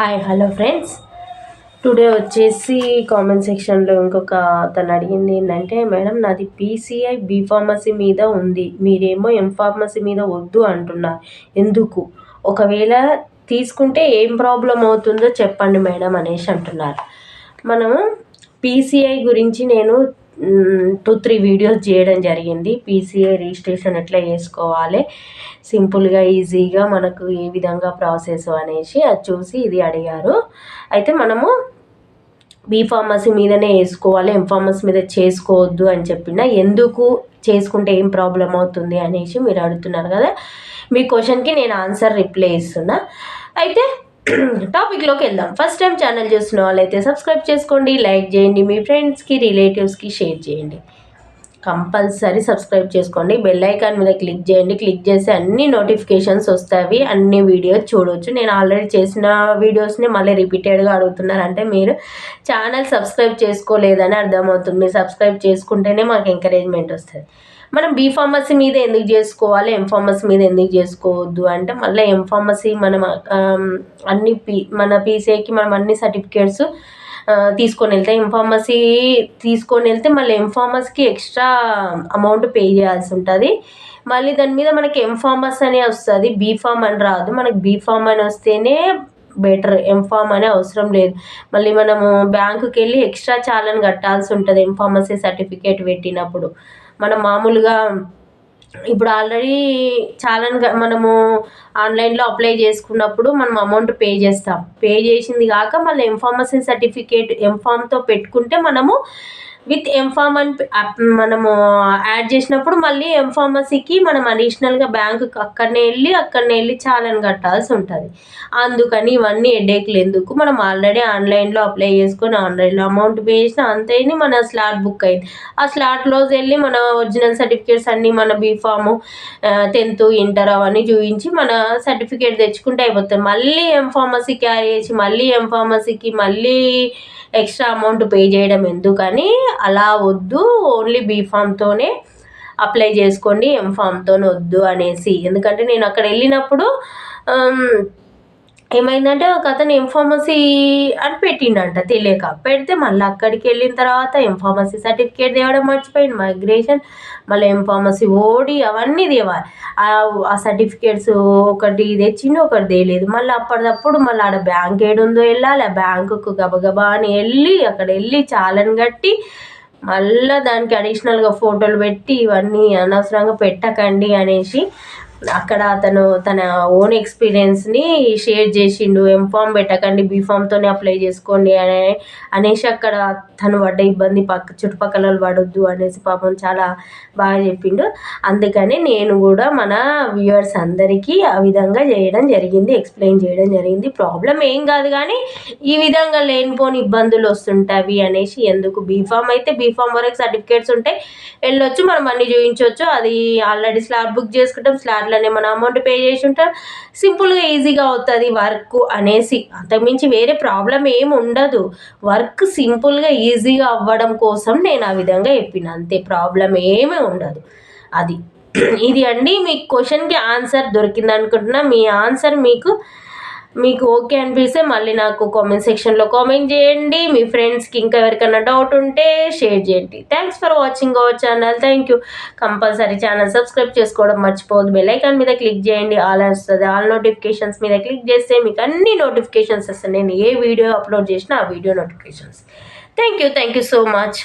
Hi hello friends today వచ్చేసి comment సెక్షన్లో ఇంకొక అతను అడిగింది ఏంటంటే మేడం నాది పీసీఐ బీ ఫార్మసీ మీద ఉంది. మీరేమో ఎం ఫార్మసీ మీద వద్దు అంటున్నారు. ఎందుకు? ఒకవేళ తీసుకుంటే ఏం ప్రాబ్లం అవుతుందో చెప్పండి మేడం అనేసి అంటున్నారు. మనము పీసీఐ గురించి నేను టూ త్రీ వీడియోస్ చేయడం జరిగింది. పీసీఏ రిజిస్ట్రేషన్ ఎట్లా చేసుకోవాలి? సింపుల్గా ఈజీగా మనకు ఏ విధంగా ప్రాసెస్ అనేసి అది చూసి ఇది అడిగారు. అయితే మనము బీ ఫార్మసీ మీదనే వేసుకోవాలి ఎం ఫార్మసీ మీద చేసుకోవద్దు అని చెప్పిన ఎందుకు చేసుకుంటే ఏం ప్రాబ్లం అవుతుంది అనేసి మీరు అడుగుతున్నారు కదా? మీ క్వశ్చన్కి నేను ఆన్సర్ రిప్లై ఇస్తున్నా. అయితే టాపిక్లోకి వెళ్దాం. ఫస్ట్ టైం ఛానల్ చూసిన వాళ్ళైతే సబ్స్క్రైబ్ చేసుకోండి లైక్ చేయండి మీ ఫ్రెండ్స్కి రిలేటివ్స్కి షేర్ చేయండి. కంపల్సరీ సబ్స్క్రైబ్ చేసుకోండి. బెల్ ఐకాన్ మీద క్లిక్ చేయండి. క్లిక్ చేసి అన్ని నోటిఫికేషన్స్ వస్తాయి. అన్ని వీడియోస్ చూడవచ్చు నేను ఆల్రెడీ చేసిన వీడియోస్ని మళ్ళీ రిపీటెడ్గా అడుగుతున్నారు అంటే మీరు ఛానల్ సబ్స్క్రైబ్ చేసుకోలేదని అర్థమవుతుంది. మీరు సబ్స్క్రైబ్ చేసుకుంటేనే మాకు ఎంకరేజ్మెంట్ వస్తుంది. మనం బీ ఫార్మసీ మీద ఎందుకు చేసుకోవాలి? ఎం ఫార్మసీ మీద ఎందుకు చేసుకోవద్దు? అంటే మళ్ళీ ఎం ఫార్మసీ మనం అన్ని పీ మన పీసీఐకి మనం అన్ని సర్టిఫికేట్స్ తీసుకొని వెళ్తే ఎం ఫార్మసీ తీసుకొని వెళ్తే మళ్ళీ ఎం ఫార్మసీకి ఎక్స్ట్రా అమౌంట్ పే చేయాల్సి ఉంటుంది. మళ్ళీ దాని మీద మనకి ఎం ఫార్మస్ అనే వస్తుంది. బీ ఫామ్ అని రాదు. మనకి బీ ఫామ్ అని వస్తేనే బెటర్ ఎం అనే అవసరం లేదు. మళ్ళీ మనము బ్యాంకుకి వెళ్ళి ఎక్స్ట్రా చాలని కట్టాల్సి ఉంటుంది. ఎం ఫార్మసీ సర్టిఫికేట్ పెట్టినప్పుడు. మనం మామూలుగా ఇప్పుడు ఆల్రెడీ చాలా మనము ఆన్లైన్లో అప్లై చేసుకున్నప్పుడు మనం అమౌంట్ పే చేస్తాం. పే చేసింది కాక మళ్ళీ ఎంఫార్మసీ సర్టిఫికేట్ ఎంఫామ్తో పెట్టుకుంటే మనము విత్ ఎంఫామ్ అని మనము యాడ్ చేసినప్పుడు మళ్ళీ ఎంఫార్మసీకి మనం అడిషనల్గా బ్యాంకుకి అక్కడనే వెళ్ళి అక్కడనే వెళ్ళి చాలని కట్టాల్సి ఉంటుంది. అందుకని ఇవన్నీ హెడేక్లు ఎందుకు? మనం ఆల్రెడీ ఆన్లైన్లో అప్లై చేసుకొని ఆన్లైన్లో అమౌంట్ పే చేసిన అంతేని మన స్లాట్ బుక్ అయింది. ఆ స్లాట్లోకి వెళ్ళి మన ఒరిజినల్ సర్టిఫికేట్స్ అన్నీ మన బీఫామ్ టెన్త్ ఇంటర్ అవన్నీ చూపించి మన సర్టిఫికేట్ తెచ్చుకుంటే అయిపోతుంది. మళ్ళీ ఎంఫార్మసీ క్యారీ చేసి మళ్ళీ ఎంఫార్మసీకి మళ్ళీ ఎక్స్ట్రా అమౌంట్ పే చేయడం ఎందుకని అలా వద్దు ఓన్లీ బీఫామ్తోనే అప్లై చేసుకోండి ఎంఫామ్తోనే వద్దు అనేసి. ఎందుకంటే నేను అక్కడ వెళ్ళినప్పుడు um, ఏమైందంటే ఒక అతను ఎంఫార్మసీ అని పెట్టిండంట తెలియక. పెడితే మళ్ళీ అక్కడికి వెళ్ళిన తర్వాత ఎంఫార్మసీ సర్టిఫికేట్ తేవడం మర్చిపోయింది మైగ్రేషన్ మళ్ళీ ఎంఫార్మసీ ఓడి అవన్నీ తేవాలి. ఆ సర్టిఫికేట్స్ ఒకటి తెచ్చిండు ఒకటి తేలేదు. మళ్ళీ అప్పటిదప్పుడు మళ్ళీ ఆడ బ్యాంక్ ఏడుందో వెళ్ళాలి. ఆ బ్యాంకుకు గబగబా అని వెళ్ళి అక్కడ వెళ్ళి చాలని కట్టి మళ్ళీ దానికి అడిషనల్గా ఫోటోలు పెట్టి ఇవన్నీ అనవసరంగా పెట్టకండి అనేసి అక్కడ అతను తన ఓన్ ఎక్స్పీరియన్స్ని షేర్ చేసిండు. ఎంఫామ్ పెట్టకండి బీఫామ్తోనే అప్లై చేసుకోండి అనే అనేసి అక్కడ తను పడ్డ ఇబ్బంది పక్క చుట్టుపక్కల పడొద్దు అనేసి పాపం చాలా బాగా చెప్పిండు. అందుకని నేను కూడా మన వ్యూవర్స్ అందరికీ ఆ విధంగా చేయడం జరిగింది ఎక్స్ప్లెయిన్ చేయడం జరిగింది. ప్రాబ్లం ఏం కాదు కానీ ఈ విధంగా లేనిపోని ఇబ్బందులు వస్తుంటాయి అనేసి ఎందుకు? బీఫామ్ అయితే బీఫామ్ వరకు సర్టిఫికేట్స్ ఉంటాయి వెళ్ళొచ్చు మనం అన్ని చూపించవచ్చు అది ఆల్రెడీ స్లాట్ బుక్ చేసుకుంటాం స్లాట్ అట్లనే మన అమౌంట్ పే చేసి ఉంటాం సింపుల్గా ఈజీగా అవుతుంది వర్క్ అనేసి. అంతకుమించి వేరే ప్రాబ్లం ఏమి ఉండదు. వర్క్ సింపుల్గా ఈజీగా అవ్వడం కోసం నేను ఆ విధంగా చెప్పిన. అంతే ప్రాబ్లం ఏమీ ఉండదు. అది. ఇది అండి మీ క్వశ్చన్కి ఆన్సర్ దొరికింది అనుకుంటున్నా మీ ఆన్సర్ మీకు మీకు ఓకే అనిపిస్తే మళ్ళీ నాకు కామెంట్ సెక్షన్లో కామెంట్ చేయండి. మీ ఫ్రెండ్స్కి ఇంకా ఎవరికైనా డౌట్ ఉంటే షేర్ చేయండి. Thanks for watching our channel thank you compulsory channel subscribe చేసుకోవడం మర్చిపోవద్దు. బెల్లైకాన్ మీద క్లిక్ చేయండి. ఆల్ వస్తుంది ఆల్ నోటిఫికేషన్స్ మీద క్లిక్ చేస్తే మీకు అన్ని నోటిఫికేషన్స్ వస్తాయి. నేను ఏ వీడియో అప్లోడ్ చేసినా ఆ video notifications thank you thank you so much